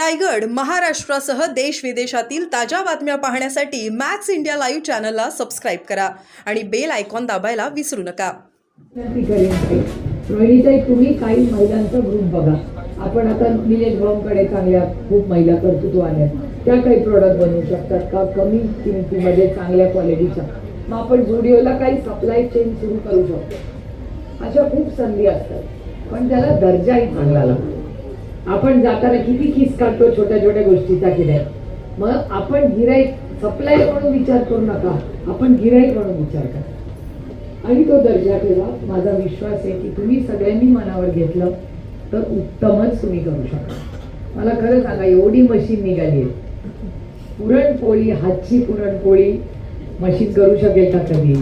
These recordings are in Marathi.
रायगड महाराष्ट्रासह देश विदेशातील ताज्या बातम्या पाहण्यासाठी मॅक्स इंडिया लाईव्ह चॅनलला सबस्क्राईब करा आणि बेल आयकॉन दाबायला विसरू नका. रोहिणीताई तुम्ही काही महिलांचा ग्रुप बघा. आपण आता निलेश भाऊंकडे चांगल्या खूप महिला कर्तृत्व आहेत. त्या काही प्रोडक्ट बनवू शकतात का? कमी किमतीमध्ये चांगल्या क्वालिटीच्या मग आपण झुडिओला काही सप्लाय चेन सुरू करू शकतो. अशा खूप संधी असतात. पण त्याला दर्जाही चांगला लागतो. आपण जाताना किती खिस काढतो छोट्या छोट्या गोष्टीचा की मग आपण गिराईक सप्लाय म्हणून विचार करू नका. आपण गिराईक म्हणून विचार करा. आणि तो दर्जा ठेवा. माझा विश्वास आहे की तुम्ही सगळ्यांनी मनावर घेतलं तर उत्तमच तुम्ही करू शकता मला खरं सांगा एवढी मशीन निघाली आहे. पुरणपोळी हातची पुरणपोळी मशीन करू शकेल का कधी?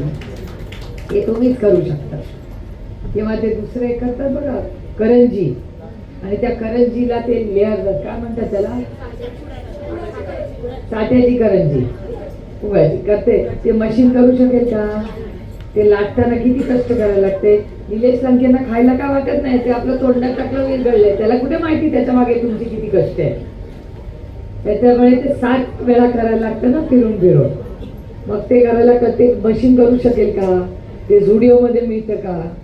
हे तुम्हीच करू शकता. किंवा ते दुसरे करतात बघा करंजी. आणि त्या करंजीला ते लेअर काय म्हणतात त्याला? साठ्याची करंजी. उभ्याची करते. ते मशीन करू शकेल का? ते लागताना किती कष्ट करायला लागते? निलेश संख्येनं खायला काय वाटत नाही? ते आपलं तोंडात टाकलं विरगळलंय त्याला कुठे माहिती त्याच्यामागे तुमची किती कष्ट आहे? त्याच्यामुळे ते सात वेळा करायला लागतं ना फिरून फिरून. मग ते करायला क- ते मशीन करू शकेल का? ते झुडिओमध्ये मिळतं का?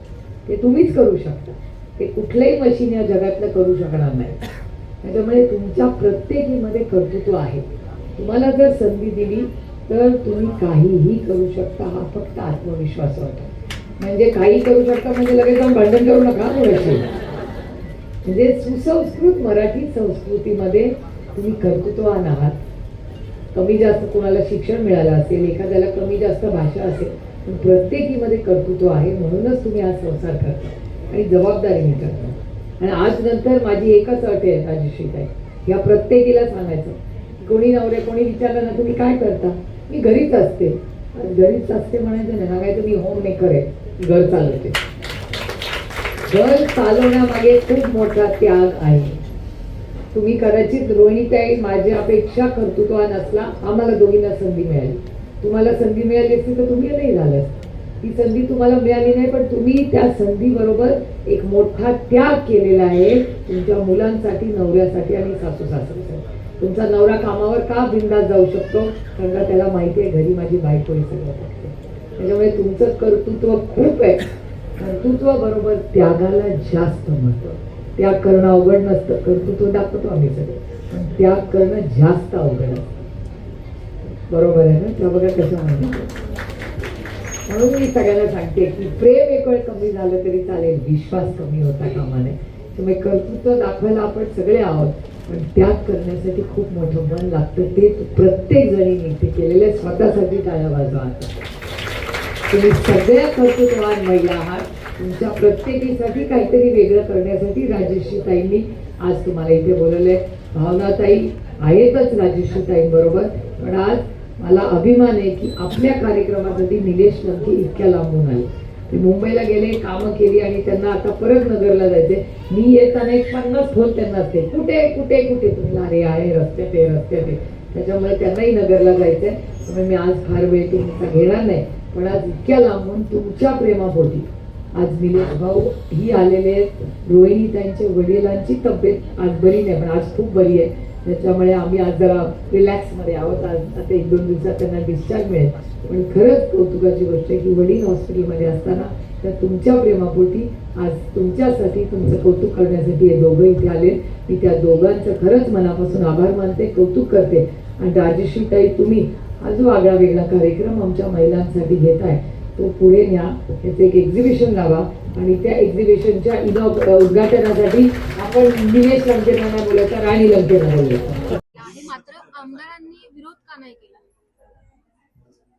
ते तुम्हीच करू शकता. ते कुठलंही मशीन या जगातलं करू शकणार नाही. त्याच्यामुळे तुमच्या प्रत्येकीमध्ये कर्तृत्व आहे. तुम्हाला जर संधी दिली तर तुम्ही काहीही करू शकता हा फक्त आत्मविश्वास होता. म्हणजे काही करू शकता म्हणजे लगेच जाऊन भांडण करू नका म्हणजे सुसंस्कृत मराठी संस्कृतीमध्ये तुम्ही कर्तृत्वान आहात. कमी जास्त कोणाला शिक्षण मिळालं असेल एखाद्याला कमी जास्त भाषा असेल पण प्रत्येकीमध्ये कर्तृत्व आहे म्हणूनच तुम्ही हा संसार करता. आणि जबाबदारीने करता. आणि आज नंतर माझी एकच अट आहे राजश्री काय या प्रत्येकीला सांगायचं. कोणी नवरे कोणी विचारलं ना तुम्ही काय करता? मी घरीच असते. घरीच असते म्हणायचं नाही. सांगायचं मी होम मेकर आहे. घर चालवते. घर चालवण्यामागे खूप मोठा त्याग आहे. तुम्ही कदाचित रोहिणीताई माझ्यापेक्षा कर्तृत्वान असला आम्हाला दोघींना संधी मिळाली. तुम्हाला संधी मिळाली असती तर तुम्ही नाही झालं ही ती संधी तुम्हाला मिळाली नाही पण तुम्ही त्या संधीबरोबर एक मोठा त्याग केलेला आहे तुमच्या मुलांसाठी नवऱ्यासाठी आणि सासू सासऱ्यासाठी. तुमचा नवरा कामावर का बिंदास जाऊ शकतो? कारण का त्याला माहिती आहे घरी माझी बायको हे सगळं. बघते त्याच्यामुळे तुमचं कर्तृत्व खूप आहे. कर्तृत्व बरोबर त्यागाला जास्त महत्त्व. त्याग करणं अवघड नसतं. कर्तृत्व दाखवतो आम्ही सगळे. पण त्याग करणं जास्त अवघड असतं. बरोबर आहे ना? त्या बघा कसं म्हणतो म्हणून मी सगळ्यांना सांगते की प्रेम एक वेळ कमी झालं तरी चालेल विश्वास कमी होता कामाने. त्यामुळे कर्तृत्व दाखवायला आपण सगळे आहोत पण त्याग करण्यासाठी खूप मोठं मन लागतं. ते प्रत्येक जणी ते केलेले स्वतःसाठी टाळ्या बाजू आता. तुम्ही सगळ्या कर्तृत्ववान महिला आहात. तुमच्या प्रत्येकीसाठी काहीतरी वेगळं करण्यासाठी राजेश्री ताईंनी आज तुम्हाला इथे बोलवलंय. भावनाताई आहेतच राजश्री ताईंबरोबर पण आज मला अभिमान आहे की आपल्या कार्यक्रमासाठी निलेश नक्की इतक्या लांबून आले. ते मुंबईला गेले कामं केली आणि त्यांना आता परत नगरला जायचे मी येताना एक पन्नास फोन त्यांना असते. कुठे कुठे कुठे? तुम्हाला अरे आहे रस्त्यात आहे रस्त्यात आहे. त्याच्यामुळे त्यांनाही नगरला जायचंय. त्यामुळे मी आज फार वेळ तुमचा घेणार नाही. पण आज इतक्या लांबून तुमच्या प्रेमापोटी आज निलेश भाऊ ही आलेले आहेत. रोहिणी त्यांच्या वडिलांची तब्येत आज बरी नाही पण आज खूप बरी आहे. त्याच्यामुळे आम्ही आज जरा रिलॅक्समध्ये आहोत. आज आता एक दोन दिवसात त्यांना डिस्चार्ज मिळेल. पण खरंच कौतुकाची गोष्ट आहे की वडील हॉस्पिटलमध्ये असताना त्या तुमच्या प्रेमापोटी आज तुमच्यासाठी तुमचं कौतुक करण्यासाठी हे दोघं इथे आले. मी त्या दोघांचं खरंच मनापासून आभार मानते कौतुक करते. आणि राजेश्री ताई तुम्ही हा जो आगळा वेगळा कार्यक्रम आमच्या महिलांसाठी घेत आहे तो पुढे न्या. याचं एक एक्झिबिशन लावा. आणि त्या एक्झिबिशनच्या इनॉ उद्घाटनासाठी आपण निलेश लंकेंना नाही बोलायचं राणी लंकेंना बोलायचं मात्र आमदारांनी विरोध का नाही केला?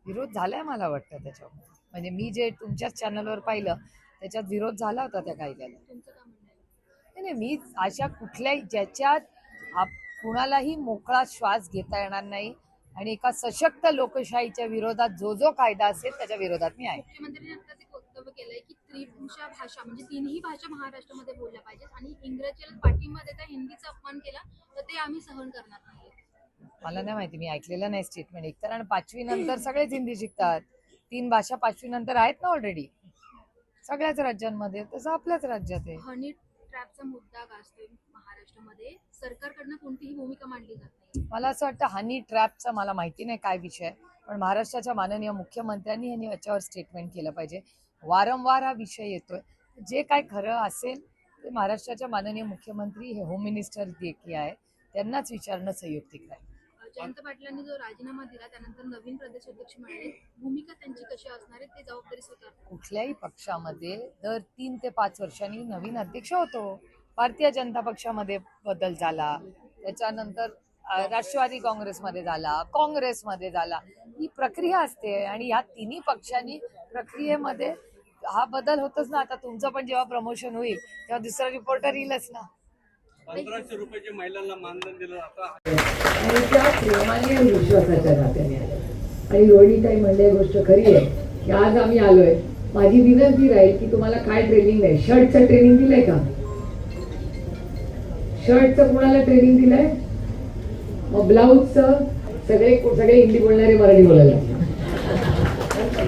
विरोध झालाय मला वाटतं त्याच्यावर. म्हणजे मी जे तुमच्याच चॅनलवर पाहिलं त्याच्यात विरोध झाला होता त्या कायद्याला. नाही, नाही मी अशा कुठल्याही ज्याच्यात आप कुणालाही मोकळा श्वास घेता येणार नाही आणि एका सशक्त लोकशाहीच्या विरोधात जो जो कायदा असेल त्याच्या विरोधात मी आहे. केलंय की त्रिभाषा भाषा म्हणजे तिन्ही भाषा महाराष्ट्रामध्ये बोलल्या पाहिजेत आणि इंग्रजीला पाठिंबा देता हिंदीचा अपमान केला तर ते आम्ही सहन करणार नाही मला नाही माहिती मी ऐकलेलं नाही स्टेटमेंट एकतर आणि पाचवी नंतर सगळेच हिंदी शिकतात. तीन भाषा पाचवी नंतर आहेत ना ऑलरेडी सगळ्याच राज्यांमध्ये तसं आपल्याच राज्यात आहे. हनी ट्रॅपचा मुद्दा गाजतोय महाराष्ट्रामध्ये. सरकारकडनं कोणतीही भूमिका मांडली जात नाही. मला असं वाटतं हनी ट्रॅपचा मला माहिती नाही काय विषय. पण महाराष्ट्राच्या माननीय मुख्यमंत्र्यांनी यांनी याच्यावर स्टेटमेंट केलं पाहिजे. वारंवार हा विषय येतोय. जे काय खरं असेल ते महाराष्ट्राच्या माननीय मुख्यमंत्री हे होम मिनिस्टर देखील आहे. त्यांनाच विचारणं संयुक्तिक आहे. जयंत पाटलांनी जो राजीनामा दिला त्यानंतर नवीन प्रदेश अध्यक्ष मिळाले भूमिका त्यांची कशी असणार आहे ते जबाबदारी स्वीकारतात कुठल्याही पक्षामध्ये दर तीन ते पाच वर्षांनी नवीन अध्यक्ष होतो. भारतीय जनता पक्षामध्ये बदल झाला. त्याच्यानंतर राष्ट्रवादी काँग्रेसमध्ये झाला काँग्रेसमध्ये झाला ही प्रक्रिया असते आणि या तिन्ही पक्षांनी प्रक्रियेमध्ये हा बदल होतच ना. आता तुमचं पण जेव्हा प्रमोशन होईल तेव्हा दुसरा रिपोर्टर येईलच ना. पंधराशे रुपयाचे महिलांना मानधन दिलं जातं आणि विश्वासाच्या नात्याने आणि रोहिणीताई म्हणले गोष्ट खरी आहे की आज आम्ही आलोय. माझी विनंती राहील की तुम्हाला काय ट्रेनिंग आहे शर्टचं ट्रेनिंग दिलंय का? शर्टचं कुणाला ट्रेनिंग दिलंय? मग ब्लाऊजचं सगळे सगळे हिंदी बोलणारे मराठी बोलायला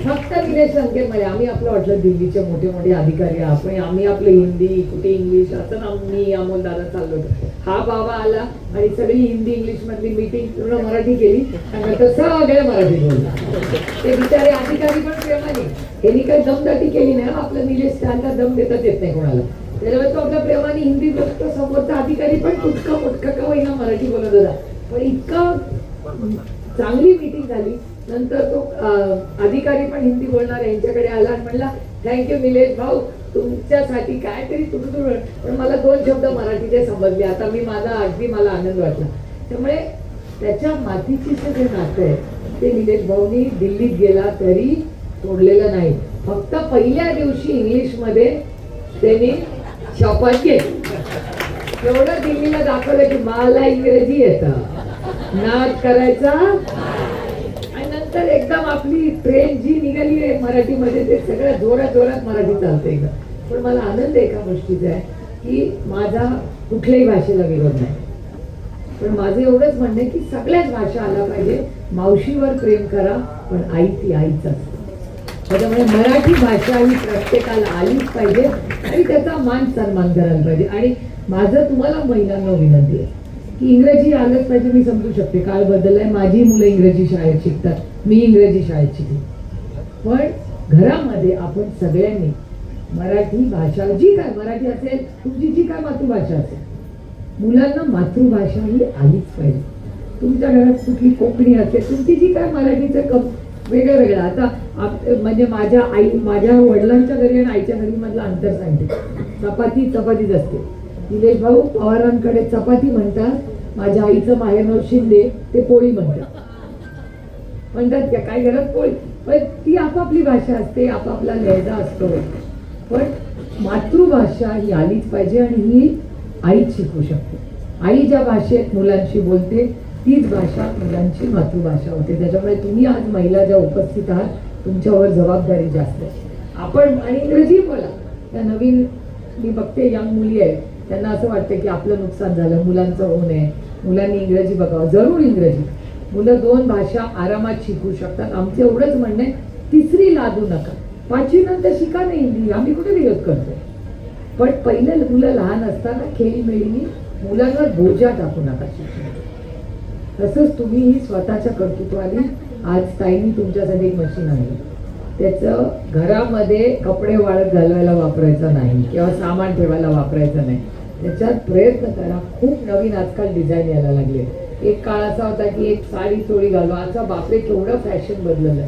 फक्त निलेश संकेतमध्ये आम्ही आपलं वाटलं दिल्लीचे मोठे मोठे अधिकारी आपण आम्ही आपलं हिंदी कुठे इंग्लिश असं आम्ही अमोल दादा चाललो होतो. हा बाबा आला आणि सगळी हिंदी इंग्लिश मधली मीटिंग पूर्ण मराठी केली. आणि नंतर सगळं मराठी बोलला. ते बिचारे अधिकारी पण प्रेमाने. यांनी काही दमदाटी केली नाही. आपलं निलेश त्यांना दम देताच येत नाही कोणाला. त्याच्यामुळे तो आपल्या प्रेमाने हिंदी बोलतो समोरचा अधिकारी पण तुटका मुटका का होईना मराठी बोलत होता. पण इतकं चांगली मीटिंग झाली. नंतर तो अधिकारी पण हिंदी बोलणार यांच्याकडे आला आणि म्हणला थँक्यू निलेश भाऊ. तुमच्यासाठी काय तरी तुटू पण मला दोन शब्द मराठीचे समजले. आता मी माझा अगदी मला आनंद वाटला. त्यामुळे त्याच्या मातीची जे नातं आहे ते निलेश भाऊनी दिल्लीत गेला तरी तोडलेलं नाही. फक्त पहिल्या दिवशी इंग्लिशमध्ये त्यांनी शॉपात केली एवढं दिल्लीला दाखवलं की मला इंग्रजी येतं. नाद करायचा. आणि नंतर एकदम आपली ट्रेन जी निघाली आहे मराठीमध्ये ते सगळं जोरात जोरात मराठी चालते एकदम पण मला आनंद एका गोष्टीचा आहे की माझा कुठल्याही भाषेला विरोध नाही. पण माझं एवढंच म्हणणं आहे की सगळ्याच भाषा आल्या पाहिजे. मावशीवर प्रेम करा पण आई ती आईच असते. त्याच्यामुळे मराठी भाषा ही प्रत्येकाला आलीच पाहिजे आणि त्याचा मान सन्मान करायला पाहिजे. आणि माझं तुम्हाला महिलांना विनंती आहे की इंग्रजी आलंच पाहिजे मी समजू शकते. काळ बदललाय माझी मुलं इंग्रजी शाळेत शिकतात. मी इंग्रजी शाळेत शिकले. पण घरामध्ये आपण सगळ्यांनी मराठी भाषा जी काय मराठी असेल तुमची जी काय मातृभाषा असेल मुलांना मातृभाषा ही आलीच पाहिजे. तुमच्या घरात कुठली कोकणी असेल तुमची जी काय मराठीचं कप वेगळं वेगळं. आता आप- म्हणजे माझ्या आई माझ्या वडिलांच्या घरी आणि आईच्या घरी मधलं अंतर सांगते. चपाती चपातीच असते. निलेश भाऊ पवारांकडे चपाती म्हणतात. माझ्या आईचं माहेरनाव शिंदे ते पोळी म्हणतात. म्हणतात का काय घरात पोळी? पण ती आपापली भाषा असते आपापला लहजा असतो. पण मातृभाषा ही आलीच पाहिजे आणि ही आईच शिकू शकते. आई ज्या भाषेत मुलांशी बोलते तीच भाषा मुलांची मातृभाषा होते. त्याच्यामुळे तुम्ही आज महिला ज्या उपस्थित आहात तुमच्यावर जबाबदारी जास्त आहे. आपण आणि इंग्रजी बोला. त्या नवीन मी बघते यंग मुली आहेत. त्यांना असं वाटतं की आपलं नुकसान झालं मुलांचं होऊ नये मुलांनी इंग्रजी बघावं जरूर इंग्रजी. मुलं दोन भाषा आरामात शिकू शकतात. आमचं एवढंच म्हणणं आहे तिसरी लादू नका. पाचवी नंतर शिका नाही हिंदी आम्ही कुठे विरोध करतो पण पहिले मुलं लहान असताना खेळीमेळीनी मुलांवर बोजा टाकू नका शिक्षण तसंच तुम्ही ही स्वतःच्या कर्तृत्वाने आज ताईंनी तुमच्यासाठी एक मशीन आहे त्याचं घरामध्ये कपडे वाळत घालवायला वापरायचं नाही किंवा सामान ठेवायला वापरायचं नाही. त्याच्यात प्रयत्न करा. खूप नवीन आजकाल डिझाईन यायला लागले. एक काळ असा होता की एक साडी चोळी घालू असा बापरे केवढं फॅशन बदललं.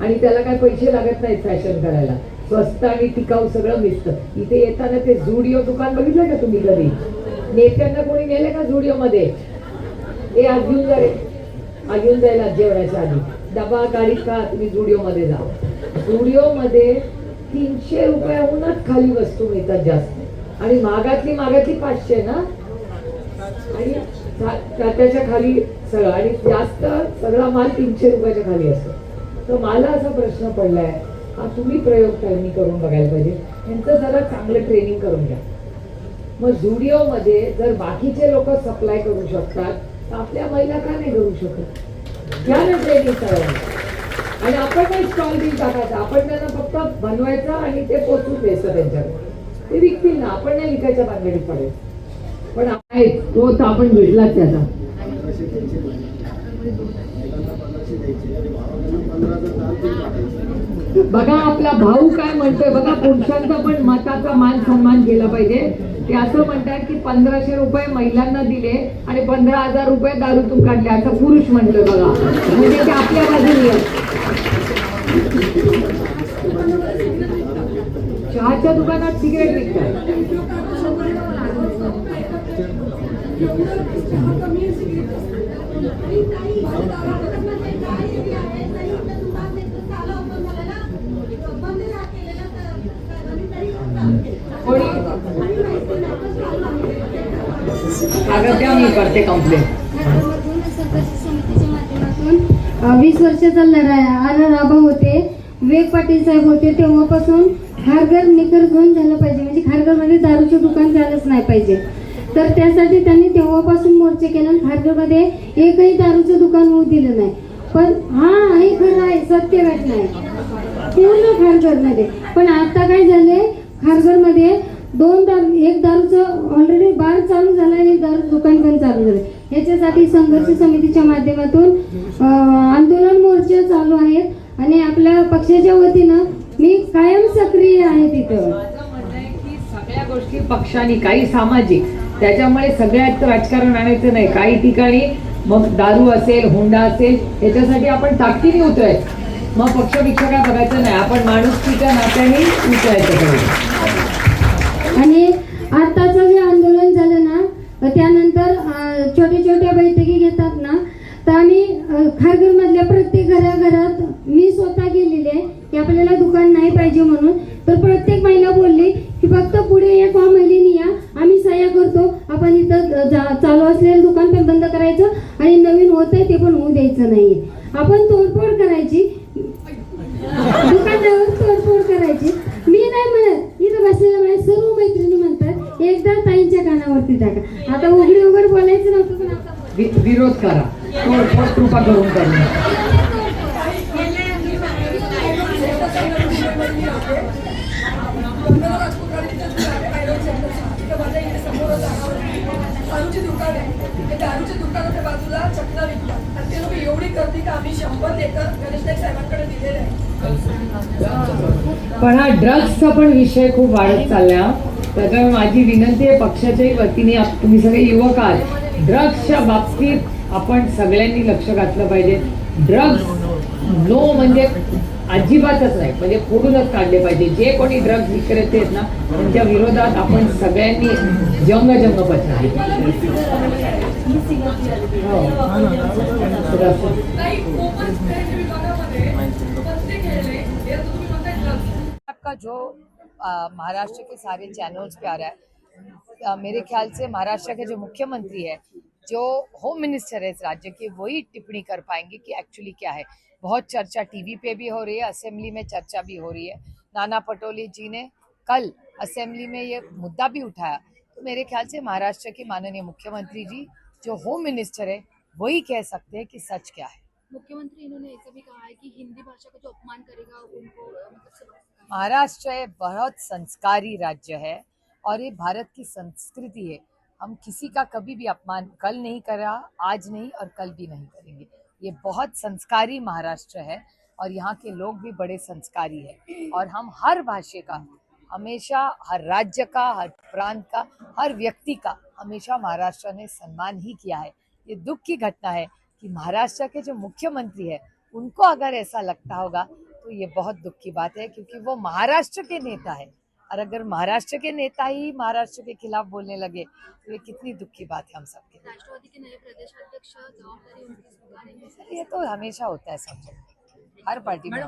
आणि त्याला काय पैसे लागत नाहीत फॅशन करायला. स्वस्त आणि टिकाऊ सगळं मिळतं. इथे येताना ते झुडिओ दुकान बघितलं का तुम्ही कधी? नेत्यांना कोणी नेले का झुडिओमध्ये ए हे आज घेऊन जा रे. आज घेऊन जायला जेवणाच्या आधी. डबा गाडीत का तुम्ही झुडिओमध्ये जा. झुडिओ मध्ये तीनशे रुपयाहूनच खाली वस्तू मिळतात जास्त. आणि मागातली मागातली पाचशे ना? आणि त्याच्याखाली सगळं. आणि जास्त सगळा माल तीनशे रुपयाच्या खाली असतो. तर मला असा प्रश्न पडलाय हा तुम्ही प्रयोग त्यांनी करून बघायला पाहिजे. यांचं जरा चांगलं ट्रेनिंग करून घ्या. मग झुडिओमध्ये जर बाकीचे लोक सप्लाय करू शकतात तर आपल्या महिला का नाही करू शकत? घ्या ना ट्रेनिंग सगळ्यांना आणि आपण नाही स्टॉल देऊन टाकायचं. आपण त्यांना फक्त बनवायचं आणि ते पोचून द्यायचं त्यांच्याकडे. ते विकतील ना आपण नाही विकायच्या भानगडीत पडेल. पण आहे तो तर आपण भेटलाच त्याचा बघा आपला भाऊ काय म्हणतोय बघा पुरुषांचा पण मताचा मान सन्मान केला पाहिजे. ते असं म्हणतात की पंधराशे रुपये महिलांना दिले आणि पंधरा हजार रुपये दारूतून काढले. असं पुरुष म्हणतोय बघा. म्हणजे ते आपल्या बाजूने दुकानात सिगरेट कागद द्या मी करते कंप्लेंट वीस वर्षाचा लढा राभा होते. विवेक पाटील साहेब होते तेव्हापासून खारघर निकर झोन झालं पाहिजे. म्हणजे खारघरमध्ये दारूचं दुकान झालंच नाही पाहिजे. तर त्यासाठी त्यांनी तेव्हापासून मोर्चे केले आणि खारघरमध्ये एकही दारूचं दुकान होऊ दिलं नाही. पण हा हे खरं आहे सत्य घटना आहे पूर्ण खारघरमध्ये. पण आता काय झाले खारघरमध्ये दोन दारू एक दारूचं ऑलरेडी बार चालू झालं आणि दारू दुकान पण चालू झालं. याच्यासाठी संघर्ष समितीच्या माध्यमातून अं, आंदोलन मोर्चे चालू आहेत आणि आपल्या पक्षाच्या वतीनं मी कायम सक्रिय आहे तिथं माझं म्हणणं आहे की सगळ्या पक्षांनी काही सामाजिक त्याच्यामुळे सगळ्यात राजकारण आणायचं नाही. काही ठिकाणी मग दारू असेल हुंडा असेल याच्यासाठी आपण ताकदीने उतरायचं. मग पक्ष काय बघायचं नाही. आपण माणुसकीच्या नात्याने उतरायचं पाहिजे आणि आताचं जे आंदोलन झालं ना त्यानंतर करा. तोडफोड कृपा करून करू. दारूची दुकान आहे दारूच्या दुकानाच्या बाजूला विकतात आणि ते लोक एवढी गर्दी का आम्ही शंभर लेकर गणेश नाईक साहेबांकडे दिलेले आहे पण हा ड्रग्सचा पण विषय खूप वाढत चालला त्याच्यामुळे माझी विनंती आहे पक्षाच्याही वतीने आप- तुम्ही सगळे युवक आहात. ड्रग्सच्या बाबतीत आपण सगळ्यांनी लक्ष घातलं ड्रग्स नो म्हणजे अजिबातच नाही. म्हणजे फोडूनच काढले जे कोणी ड्रग्स विक्रेते आहेत ना त्यांच्या विरोधात आपण सगळ्यांनी जंग जंग drugs. आपका जो महाराष्ट्र के सारे चैनल्स पे आ रहा है अ, मेरे ख्याल से महाराष्ट्र के जो मुख्यमंत्री है जो होम मिनिस्टर है इस राज्य के वही टिप्पणी कर पाएँगे कि एक्चुअली क्या है। बहुत चर्चा टीवी पे भी हो रही है असेंबली में चर्चा भी हो रही है। नाना पटोले जी ने कल असेंबली में ये मुद्दा भी उठाया। तो मेरे ख्याल से महाराष्ट्र के माननीय मुख्यमंत्री जी जो होम मिनिस्टर है वही कह सकते हैं कि सच क्या है। मुख्यमंत्री इन्होंने ऐसा भी कहा है कि हिंदी भाषा का जो अपमान करेगा उनको मतलब महाराष्ट्र बहुत संस्कारी राज्य है और ये भारत की संस्कृति है। हम किसी का कभी भी अपमान कल नहीं करा, आज नहीं और कल भी नहीं करेंगे। ये बहुत संस्कारी महाराष्ट्र है और यहाँ के लोग भी बड़े संस्कारी है। और हम हर भाषा का, हमेशा हर राज्य का, हर प्रांत का, हर व्यक्ति का हमेशा महाराष्ट्र ने सम्मान ही किया है। ये दुख की घटना है कि महाराष्ट्र के जो मुख्यमंत्री है, उनको अगर ऐसा लगता होगा तो ये बहुत दुख की बात है, क्योंकि वो महाराष्ट्र के नेता है। और अगर महाराष्ट्र के नेता ही महाराष्ट्र के खिलाफ बोलने लगे तो ये कितनी दुख की बात है हम सबके लिए। राष्ट्रवादी के नए प्रदेश अध्यक्ष जवाबदारी उनकी स्वीकारेंगे ये तो हमेशा होता है सब हर पार्टी में